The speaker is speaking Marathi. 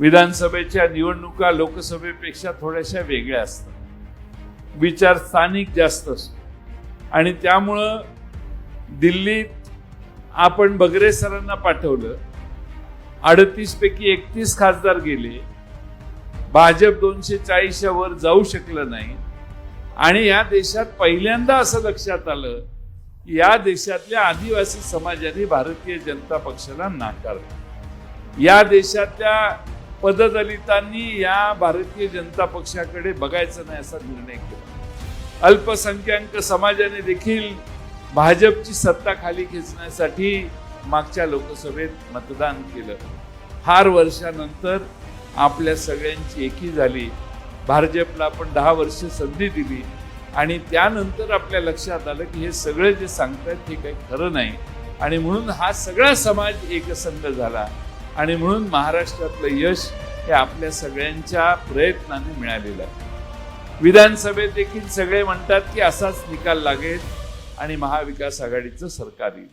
विधानसभेच्या निवडणुका लोकसभेपेक्षा थोड्याशा वेगळ्या असतात. विचार स्थानिक जास्त असतो. आणि त्यामुळं दिल्लीत आपण बगरे सरांना पाठवलं अडतीसपैकी एकतीस खासदार गेले भाजप दोनशे चाळीसच्या वर जाऊ शकलं नाही आणि या देशात पहिल्यांदा असं लक्षात आलं की या देशातल्या आदिवासी समाजाने भारतीय जनता पक्षाला नाकारलं. या देशातल्या पददलितांनी या भारतीय जनता पक्षाकडे बघायचं नाही असा निर्णय केला. अल्पसंख्याक समाजाने देखील भाजपची सत्ता खाली खेचण्यासाठी मागच्या लोकसभेत मतदान केलं. फार वर्षानंतर आपल्या सगळ्यांची एकी झाली. भाजपला आपण दहा वर्ष संधी दिली आणि त्यानंतर आपल्या लक्षात आलं की हे सगळं जे सांगतात हे काही खरं नाही. आणि म्हणून हा सगळा समाज एकसंध झाला. आणि म्हणून महाराष्ट्रातलं यश हे आपल्या सगळ्यांच्या प्रयत्नाने मिळालेलं आहे. विधानसभेत देखील सगळे म्हणतात की असाच निकाल लागेल आणि महाविकास आघाडीचं सरकार येईल.